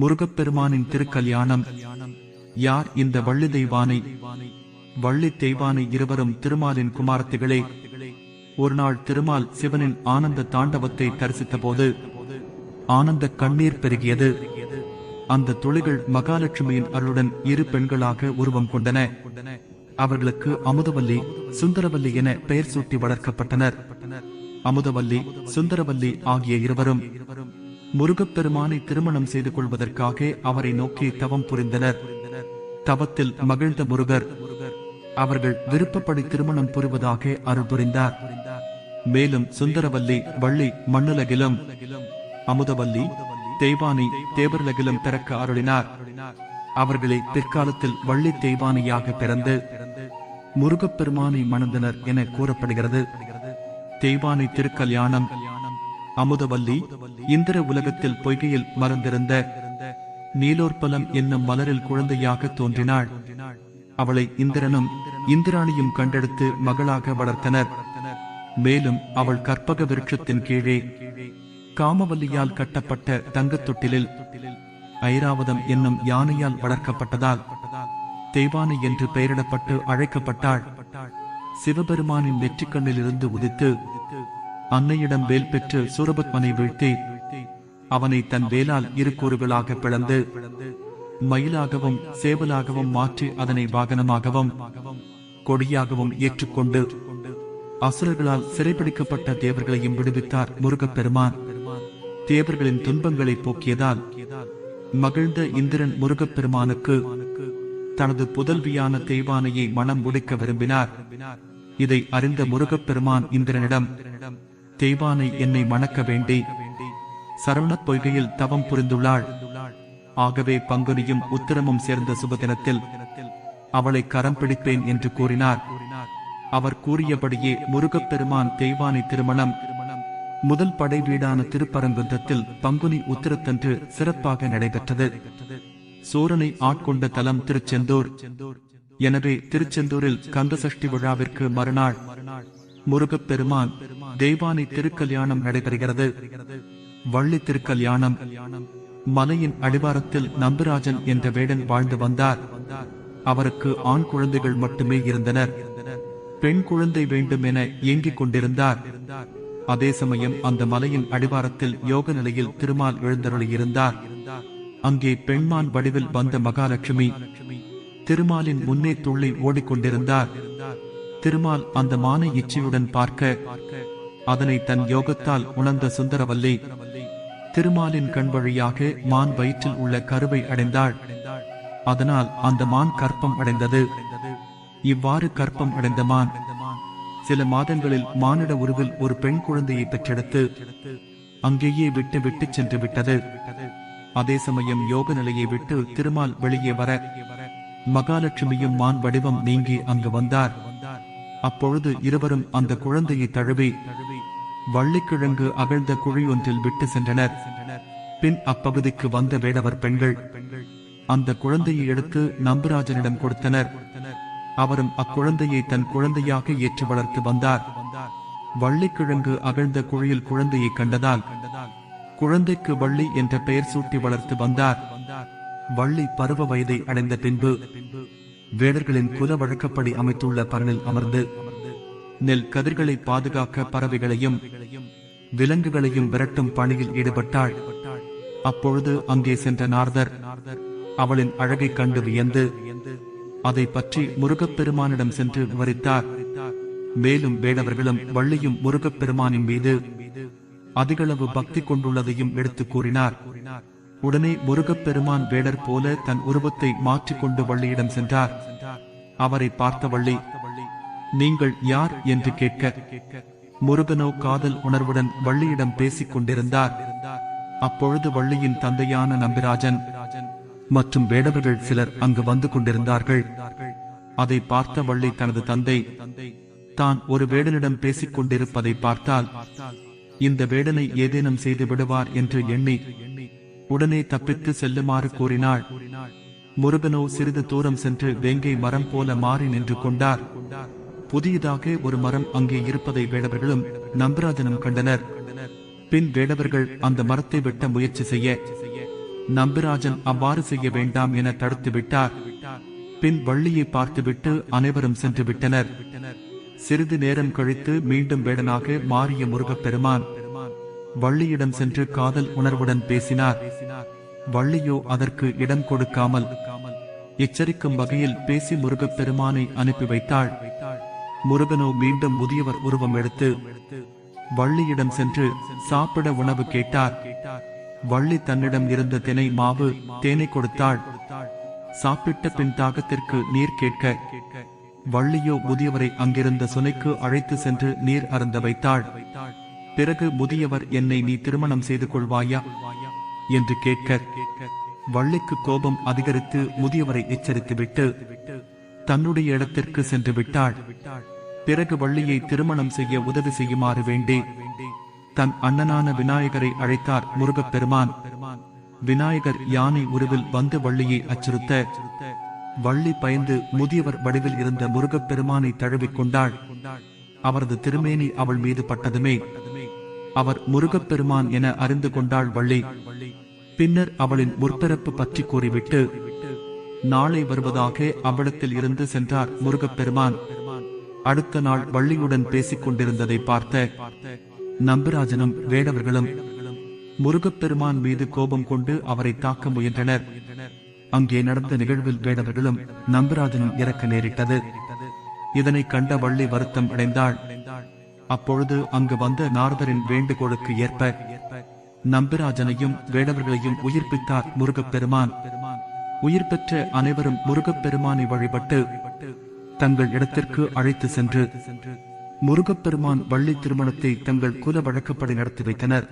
முருகப்பெருமானின் திருக்கல்யாணம். யார் இந்த வள்ளி தெய்வானை வள்ளி தெய்வானை இருவரும் திருமாலின் குமாரத்திகளே ஒருநாள் திருமால் சிவனின் ஆனந்த தாண்டவத்தை தரிசித்த போது ஆனந்த கண்ணீர் பெருகியது. அந்த துளிகள் மகாலட்சுமியின் அருளுடன் இரு பெண்களாக உருவம் கொண்டன. அவர்களுக்கு அமுதவல்லி சுந்தரவல்லி என பெயர் சூட்டி வளர்க்கப்பட்டனர். அமுதவல்லி சுந்தரவல்லி ஆகிய இருவரும் முருகப்பெருமானை திருமணம் செய்து கொள்வதற்காக அவரை நோக்கி தவம் புரிந்தனர். தவத்தில் மகிழ்ந்த முருகர் அவர்கள் விருப்பப்படி திருமணம் புரிவதாக அருள் புரிந்தார் மேலும் சுந்தரவல்லி வள்ளி மண்ணுலகிலும் அமுதவல்லி தேவானி தேவர்லகிலும் பிறக்க அருளினார். அவர்களை பிற்காலத்தில் வள்ளி தேவானியாக பிறந்து முருகப்பெருமானை மணந்தனர் என கூறப்படுகிறது. தேவானை திருக்கல்யாணம் அமுதவல்லி இந்திர உலகத்தில் பொய்கையில் மறந்திருந்த நீலோற்பலம் என்னும் மலரில் குழந்தையாக தோன்றினாள். அவளை இந்திரனும் இந்திராணியும் கண்டெடுத்து மகளாக வளர்த்தனர். மேலும் அவள் கற்பக விருட்சத்தின் கீழே காமவல்லியால் கட்டப்பட்ட தங்கத்தொட்டிலில் ஐராவதம் என்னும் யானையால் வளர்க்கப்பட்டதால் தெய்வானை என்று பெயரிடப்பட்டு அழைக்கப்பட்டாள். சிவபெருமானின் நெற்றிக்கண்ணிலிருந்து உதித்து அன்னையிடம் வேல் பெற்று சூரபத்மனை வீழ்த்தி அவனை தன் வேலால் இரு கூறுகளாக பிளந்து மயிலாகவும் சேவலாகவும் மாற்றி அதனை வாகனமாகவும் கொடியாகவும் ஏற்றுக்கொண்டு அசுரர்களால் சிறைபிடிக்கப்பட்ட தேவர்களையும் விடுவித்தார் முருகப்பெருமான். தேவர்களின் துன்பங்களை போக்கியதால் மகிழ்ந்த இந்திரன் முருகப்பெருமானுக்கு தனது புதல்வியான தெய்வானையை மனம் முடிக்க விரும்பினார். இதை அறிந்த முருகப்பெருமான் இந்திரனிடம் தெய்வானை என்னை மணக்க வேண்டி. சரவணப் பொய்கையில் தவம் புரிந்துள்ளாள். ஆகவே பங்குனியும் உத்திரமும் சேர்ந்த சுபதினத்தில் அவளை கரம் பிடிப்பேன் என்று கூறினார். அவர் கூறியபடியே முருகப்பெருமான் தெய்வானை திருமணம். முதல் படை வீடான திருப்பரங்குன்றத்தில் பங்குனி உத்திரத்தன்று சிறப்பாக நடைபெற்றது. சூரனை ஆட்கொண்ட தலம் திருச்செந்தூர். எனவே திருச்செந்தூரில் கந்தசஷ்டி விழாவிற்கு மறுநாள் முருகப்பெருமான் தெய்வானை திருக்கல்யாணம் நடைபெறுகிறது. வள்ளி திருக்கல்யாணம். மலையின் அடிவாரத்தில் நம்பிராஜன் என்ற வேடன் வாழ்ந்து வந்தார். அவருக்கு ஆண் குழந்தைகள் மட்டுமே இருந்தனர். பெண் குழந்தை வேண்டும் என ஏங்கிக் கொண்டிருந்தார். அதே சமயம் அந்த மலையின் அடிவாரத்தில் யோக நிலையில் திருமால் எழுந்தருளியிருந்தார். அங்கே பெண்மான் வடிவில் வந்த மகாலட்சுமி திருமாலின் முன்னே துள்ளி ஓடிக்கொண்டிருந்தார். திருமால் அந்த மானை இச்சையுடன் பார்க்க அதனை தன் யோகத்தால் உணர்ந்த சுந்தரவல்லி திருமாலின் கண் வழியாக மான் வயிற்றில் உள்ள கருவை அடைந்தாள். அதனால் அந்த மான் கற்பம் அடைந்தது. இவ்வாறு கற்பம் அடைந்த மான் சில மாதங்களில் மானிட உருவில் ஒரு பெண் குழந்தையை பெற்றெடுத்து அங்கேயே விட்டு விட்டு சென்று விட்டது. அதே சமயம் யோக நிலையை விட்டு திருமால் வெளியே வர மகாலட்சுமியும் மான் வடிவம் நீங்கி அங்கு வந்தார். அப்பொழுது இருவரும் அந்த குழந்தையை தழுவி வள்ளிக்கிழங்கு அகழ்ந்த குழி ஒன்றில் விட்டு சென்றனர். பின் அப்பகுதிக்கு வந்த வேடவர் பெண்கள் அந்த குழந்தையை எடுத்து நம்பராஜனிடம் கொடுத்தனர். அவரும் அக்குழந்தையை தன் குழந்தையாக ஏற்று வளர்த்து வந்தார். வள்ளிக்கிழங்கு அகழ்ந்த குழியில் குழந்தையை கண்டதால் குழந்தைக்கு வள்ளி என்ற பெயர் சூட்டி வளர்த்து வந்தார். வள்ளி பருவ வயதை அடைந்த பின்பு வேடர்களின் குல வழக்கப்படி அமைத்துள்ள பரனில் அமர்ந்து நெல் கதிர்களை பாதுகாக்க பறவைகளையும் விலங்குகளையும் விரட்டும் பணியில் ஈடுபட்டாள். அப்பொழுது அங்கே சென்ற நார்தர் அவளின் அழகை கண்டு வியந்து அதை பற்றி முருகப்பெருமானிடம் சென்று விவரித்தார். மேலும் வேடவர்களும் வள்ளியும் முருகப்பெருமானின் மீது அதிகளவு பக்தி கொண்டுள்ளதையும் எடுத்து கூறினார். உடனே முருகப்பெருமான் வேடர் போல தன் உருவத்தை மாற்றிக்கொண்டு வள்ளியிடம் சென்றார். அவரை பார்த்த வள்ளி நீங்கள் யார்? என்று கேட்க முருகனோ காதல் உணர்வுடன் வள்ளியிடம் பேசிக் கொண்டிருந்தார். அப்பொழுது வள்ளியின் தந்தையான நம்பிராஜன் மற்றும் வேடவர்கள் சிலர் அங்கு வந்து கொண்டிருந்தார்கள். அதை பார்த்த வள்ளி தனது தந்தை தான் ஒரு வேடனிடம் பேசிக் கொண்டிருப்பதை பார்த்தால் இந்த வேடனை ஏதேனும் செய்து விடுவார் என்று எண்ணி உடனே தப்பித்து செல்லுமாறு கூறினாள். முருகனோ சிறிது தூரம் சென்று வேங்கை மரம் போல மாறி நின்று கொண்டார். புதியதாக ஒரு மரம் அங்கே இருப்பதை வேடவர்களும் நம்பராஜனும் கண்டனர். பின் வேடவர்கள் அந்த மரத்தை வெட்ட முயற்சி செய்ய நம்பிராஜன் அவ்வாறு செய்ய வேண்டாம் என தடுத்து விட்டார். பின் வள்ளியை பார்த்துவிட்டு அனைவரும் சென்று விட்டனர். சிறிது நேரம் கழித்து மீண்டும் வேடனாக மாறிய முருகப்பெருமான் வள்ளியிடம் சென்று காதல் உணர்வுடன் பேசினார். வள்ளியோ அதற்கு இடம் கொடுக்காமல் எச்சரிக்கும் வகையில் பேசி முருகப்பெருமானை அனுப்பி வைத்தாள். முருகனோ மீண்டும் முதியவர் உருவம் எடுத்து வள்ளியிடம் சென்று சாப்பிட உணவு கேட்டார். வள்ளி தன்னிடம் இருந்த தினை மாவு தேனை கொடுத்தாள். சாப்பிட்ட பின் தாகத்திற்கு நீர் கேட்க வள்ளியோ முதியவரை அங்கிருந்த சுனைக்கு அழைத்து சென்று நீர் அருந்த வைத்தாள். பிறகு முதியவர் என்னை நீ திருமணம் செய்து கொள்வாயா? என்று கேட்க வள்ளிக்கு கோபம் அதிகரித்து முதியவரை எச்சரித்துவிட்டு தன்னுடைய இடத்திற்கு சென்று விட்டாள். பிறகு வள்ளியை திருமணம் செய்ய உதவி செய்யுமாறு வேண்டி தன் அண்ணனான விநாயகரை அழைத்தார் முருகப்பெருமான். விநாயகர் யானை உருவில் வந்து வள்ளியை அச்சுறுத்த வள்ளி பயந்து முதியவர் வடிவில் இருந்த முருகப்பெருமானை தழுவிக் கொண்டாள் அவரது திருமேனி அவள் மீது பட்டதுமே அவர் முருகப்பெருமான் என அறிந்து கொண்டாள் வள்ளி. பின்னர் அவளின் முற்பிறப்பு பற்றி கூறிவிட்டு நாளை வருவதாக அவளிடத்தில் இருந்து சென்றார் முருகப்பெருமான். அடுத்த நாள் வள்ளியுடன் பேசிக் கொண்டிருந்ததை பார்த்த நம்பிராஜனும் வேடவர்களும் முருகப்பெருமான் மீது கோபம் கொண்டு அவரை தாக்க முயன்றனர். அங்கே நடந்த நிகழ்வில் வேடவர்களும் நம்பிராஜனும் இறக்க நேரிட்டது. இதனை கண்ட வள்ளி வருத்தம் அடைந்தாள். அப்பொழுது அங்கு வந்த நாரதரின் வேண்டுகோளுக்கு ஏற்ப நம்பிராஜனையும் வேடவர்களையும் உயிர்ப்பித்தார் முருகப்பெருமான். உயிர் பெற்ற அனைவரும் முருகப்பெருமானை வழிபட்டு தங்கள் இடத்திற்கு அழைத்து சென்று முருகப்பெருமான் வள்ளி திருமணத்தை தங்கள் குல வழக்கப்படி நடத்தி வைத்தனர்.